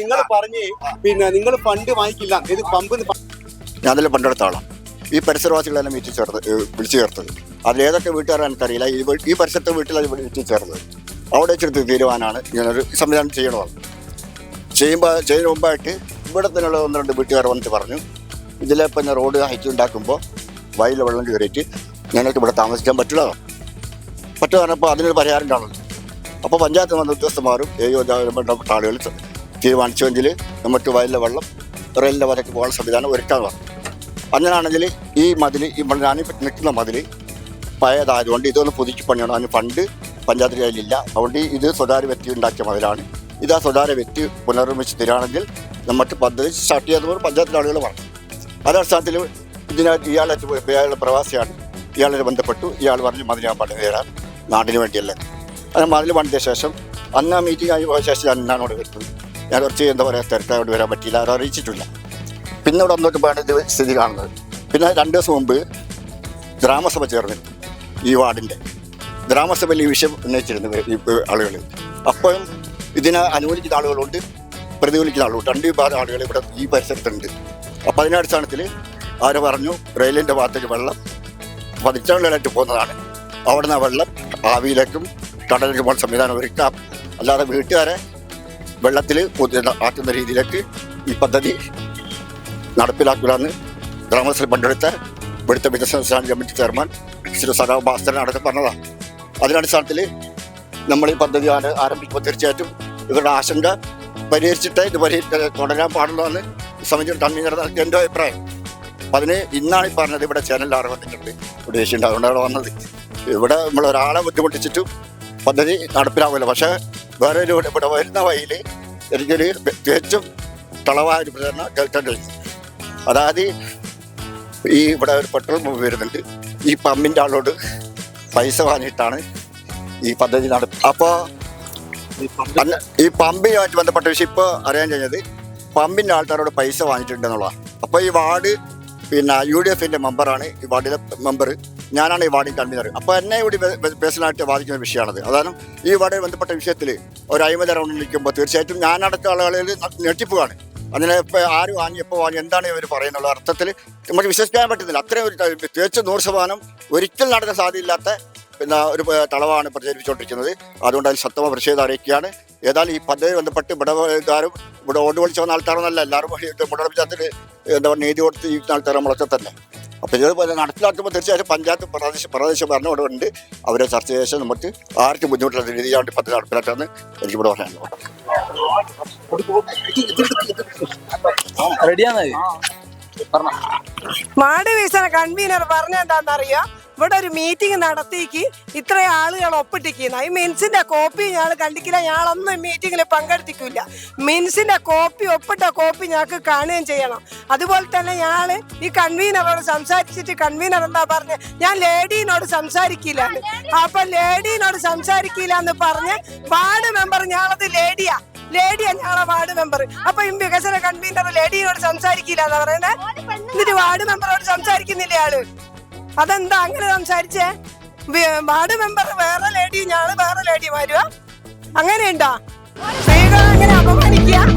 നിങ്ങൾ പറഞ്ഞ് പിന്നെ നിങ്ങൾ ഫണ്ട് വാങ്ങിക്കില്ല ഇത് പമ്പ് ഞാൻ അതിൽ പണ്ടെടുത്ത ഈ പരിസരവാസികളെല്ലാം വീട്ടിൽ ചേർത്ത് വിളിച്ചു ചേർത്തത്. അതിലേതൊക്കെ വീട്ടുകാരാണ് വീട്ടുകാരെ എനിക്കറിയില്ല. ഈ ഈ പരിസരത്തെ വീട്ടിലാണ് വീട്ടിൽ ചേർന്നത്. അവിടെ വെച്ചെടുത്ത് തീരുമാനമാണ് ഇങ്ങനൊരു സംവിധാനം ചെയ്യണമെന്ന് ചെയ്യുമ്പോൾ ചെയ്യുന്ന മുമ്പായിട്ട് ഇവിടെ തന്നെയുള്ള ഒന്ന് രണ്ട് വീട്ടുകാർ വന്നിട്ട് പറഞ്ഞു ഇതിലെ പിന്നെ റോഡ് ഹൈറ്റ് ഉണ്ടാക്കുമ്പോൾ വയലിൽ വെള്ളം കയറിയിട്ട് ഞങ്ങൾക്ക് ഇവിടെ താമസിക്കാൻ പറ്റില്ല. പറ്റുക പറഞ്ഞപ്പോൾ അതിനൊരു പരിഹാരം കാണുന്നു. അപ്പോൾ പഞ്ചായത്ത് വന്ന ഉദ്യോഗസ്ഥന്മാരും ഏഴോ ബന്ധപ്പെട്ട ആളുകൾ തീരുമാനിച്ചുവെങ്കിൽ നമുക്ക് വയലിലെ വെള്ളം റെയിലിന്റെ വരയ്ക്ക് പോകാൻ സംവിധാനം ഒരുക്കാൻ പറഞ്ഞു അങ്ങനെയാണെങ്കിൽ ഈ മതിൽ ഈ ഞാൻ നിൽക്കുന്ന മതിൽ പഴയതായതുകൊണ്ട് ഇതൊന്ന് പുതുക്കി പണിയണം. അതിന് ഫണ്ട് പഞ്ചായത്ത് കയ്യിലില്ല. അതുകൊണ്ട് ഇത് സ്വകാര്യ വ്യക്തി ഉണ്ടാക്കിയ മതിലാണ്. ഇത് ആ സ്വകാര്യ വ്യക്തി പുനർനിർമ്മിച്ച് തരികയാണെങ്കിൽ നമുക്ക് പദ്ധതി സ്റ്റാർട്ട് ചെയ്യാത്തവർ പഞ്ചായത്തിലെ ആളുകൾ പറഞ്ഞു അതടിസ്ഥാനത്തിൽ ഇതിനായിട്ട് ഇയാളെ പ്രവാസിയാണ്. ഇയാളെ ബന്ധപ്പെട്ടു. ഇയാൾ പറഞ്ഞു മതിൽ ഞാൻ പണി തരാം. നാടിന് വേണ്ടിയല്ലേ. അങ്ങനെ മതിൽ പണിത ശേഷം അന്ന് ആ മീറ്റിംഗ് ആയി പോയ ശേഷം ഞാൻ എന്നോട് വരുന്നത്. ഞാൻ കുറച്ച് എന്താ പറയുക തിരക്കായോട് വരാൻ പറ്റിയില്ല. ആരും അറിയിച്ചിട്ടില്ല. പിന്നെ ഇവിടെ വന്നിട്ട് ഇത് സ്ഥിതി കാണുന്നത്. പിന്നെ രണ്ട് ദിവസം മുമ്പ് ഗ്രാമസഭ ചേർന്നിരുന്നു ഈ വാർഡിന്റെ ഗ്രാമസഭയിൽ ഈ വിഷയം ഉന്നയിച്ചിരുന്നു ആളുകൾ. അപ്പോഴും ഇതിനെ അനുകൂലിക്കുന്ന ആളുകളുണ്ട് പ്രതികൂലിക്കുന്ന ആളുകളുണ്ട്. രണ്ട് വിഭാഗം ആളുകൾ ഇവിടെ ഈ പരിസരത്തുണ്ട്. അപ്പോൾ അതിന്റെ അടിസ്ഥാനത്തിൽ ആര് പറഞ്ഞു റെയിലിന്റെ ഭാഗത്തേക്ക് വെള്ളം പതിറ്റാണ്ടുകളായിട്ട് പോകുന്നതാണ്. അവിടുന്ന് ആ വെള്ളം ആവിയിലേക്കും കടലിലേക്കും പോകുന്ന സംവിധാനം ഒരുക്കാം. അല്ലാതെ വീട്ടുകാരെ വെള്ളത്തിൽ ആക്കുന്ന രീതിയിലേക്ക് ഈ പദ്ധതി നടപ്പിലാക്കില്ലെന്ന് ഗ്രാമസഭ പങ്കെടുത്ത ഇവിടുത്തെ വികസന stand committee chairman Shri Sadav Bhaskaran അടക്കം പറഞ്ഞതാണ് അതിനടിസ്ഥാനത്തിൽ നമ്മൾ ഈ പദ്ധതി ആരംഭിക്കുമ്പോൾ തീർച്ചയായിട്ടും ഇവരുടെ ആശങ്ക പരിഹരിച്ചിട്ട് ഇത് പരി തുടരാൻ പാടുള്ളൂ എന്ന് സമിതി കൺവീനർ എന്റെ അഭിപ്രായം. അപ്പം അതിന് ഇന്നാണ് ഈ പറഞ്ഞത് ഇവിടെ ചാനലിൽ ആറ് വന്നിട്ടുണ്ട്. ഇവിടെ ദേശീയ അതുകൊണ്ട് അവിടെ വന്നത്. ഇവിടെ നമ്മൾ ഒരാളെ ബുദ്ധിമുട്ടിച്ചിട്ടും പദ്ധതി നടപ്പിലാവില്ല പക്ഷേ വേറെ ഒരു ഇവിടെ- ഇവിടെ വരുന്ന വഴിയിൽ എനിക്കൊരു തികച്ചും തളവായ ഒരു പ്രചരണം കേൾക്കാൻ കഴിഞ്ഞു. അതായത് ഈ ഇവിടെ ഒരു പെട്രോൾ പമ്പ് വരുന്നുണ്ട്. ഈ പമ്പിന്റെ ആളോട് പൈസ വാങ്ങിയിട്ടാണ് ഈ പദ്ധതി നട അപ്പോൾ ഈ പമ്പിനുമായിട്ട് ബന്ധപ്പെട്ട വിഷയം ഇപ്പോൾ അറിയാൻ കഴിഞ്ഞത് പമ്പിന്റെ ആൾക്കാരോട് പൈസ വാങ്ങിയിട്ടുണ്ടെന്നുള്ളതാണ്. അപ്പോൾ ഈ വാർഡ് പിന്നെ യു ഡി എഫിന്റെ മെമ്പറാണ് ഈ വാർഡിലെ മെമ്പർ ഞാനാണ് ഈ വാർഡിൽ കൺവീനർ. അപ്പോൾ എന്നെ കൂടി പേഴ്സണലായിട്ട് ബാധിക്കുന്ന വിഷയമാണത്. അതാണ് ഈ വാർഡിൽ ബന്ധപ്പെട്ട വിഷയത്തിൽ ഒരു അഴിമതി റൗണ്ടിൽ നിൽക്കുമ്പോൾ തീർച്ചയായിട്ടും ഞാനടക്കം ആളുകളിൽ ഞെട്ടിപ്പോവാണ്. അങ്ങനെ ഇപ്പോൾ ആര് വാങ്ങി എപ്പോൾ വാങ്ങി എന്താണ് ഇവർ പറയുന്നുള്ള അർത്ഥത്തിൽ നമുക്ക് വിശ്വസിക്കാൻ പറ്റുന്നില്ല. അത്രയും ഒരു തികച്ചും നൂറ് ശതമാനം ഒരിക്കൽ നടക്കാൻ സാധ്യതയില്ലാത്ത പിന്നെ ഒരു തളവാണ് പ്രചരിപ്പിച്ചുകൊണ്ടിരിക്കുന്നത് അതുകൊണ്ട് അതിൽ ശക്തമായ പ്രതിഷേധം അറിയിക്കുകയാണ്. ഏതായാലും ഈ പദ്ധതി ബന്ധപ്പെട്ട് ഇവിടെ ഇതാരും ഇവിടെ ഓട് വിളിച്ച് വന്ന ആൾക്കാരൊന്നല്ല എല്ലാവരും ഇവിടെ പഞ്ചായത്തിൽ എന്താ പറയുക നീതി കൊടുത്ത് ജീവിക്കുന്ന ആൾക്കാർ നമ്മളൊക്കെ തന്നെ. അപ്പോൾ ഇത് പോലെ നടപ്പിലാക്കുമ്പോൾ തീർച്ചയായിട്ടും പഞ്ചായത്ത് പ്രദേശ പ്രദേശ ഭരണം ഇവിടെ ഉണ്ട്. അവരെ ചർച്ച ചെയ്ത് നമുക്ക് ആർക്കും ബുദ്ധിമുട്ടുള്ള രീതിയിലാണ് ഈ പദ്ധതി നടപ്പിലാക്കാമെന്ന് എനിക്കിവിടെ പറയാനുള്ളത്. റെഡിയാണ് മാട് വീശന കൺവീനർ പറഞ്ഞ എന്താണെന്നറിയോ ഇവിടെ ഒരു മീറ്റിംഗ് നടത്തിക്ക്. ഇത്ര ആളുകൾ ഒപ്പിട്ടിക്കുന്ന ഈ മിൻസിന്റെ കോപ്പി ഞാൻ കണ്ടിക്കില്ല. ഞങ്ങളൊന്നും മീറ്റിങ്ങിൽ പങ്കെടുത്തിക്കില്ല. മിൻസിന്റെ കോപ്പി ഒപ്പിട്ട കോപ്പി ഞങ്ങൾക്ക് കാണുകയും ചെയ്യണം. അതുപോലെ തന്നെ ഞങ്ങൾ ഈ കൺവീനറോട് സംസാരിച്ചിട്ട് കൺവീനർ എന്താ പറഞ്ഞ ഞാൻ ലേഡീനോട് സംസാരിക്കില്ല അപ്പൊ ലേഡീനോട് സംസാരിക്കില്ല എന്ന് പറഞ്ഞ് വാർഡ് മെമ്പർ ഞങ്ങളത് ലേഡിയാ ലേഡിയാ ഞങ്ങളെ വാർഡ് മെമ്പർ അപ്പൊ ഈ വികസന കൺവീനർ ലേഡിയോട് സംസാരിക്കില്ല എന്നാ പറയുന്നത് എന്നിട്ട് വാർഡ് മെമ്പറോട് സംസാരിക്കുന്നില്ല ആൾ? അതെന്താ അങ്ങനെ സംസാരിച്ചേ വാർഡ് മെമ്പർ വേറെ ലേഡി ഞാൻ വേറെ ലേഡി വരുക അങ്ങനെയുണ്ടോ സ്ത്രീകളെ അങ്ങനെ അപമാനിക്കുക ഞാൻ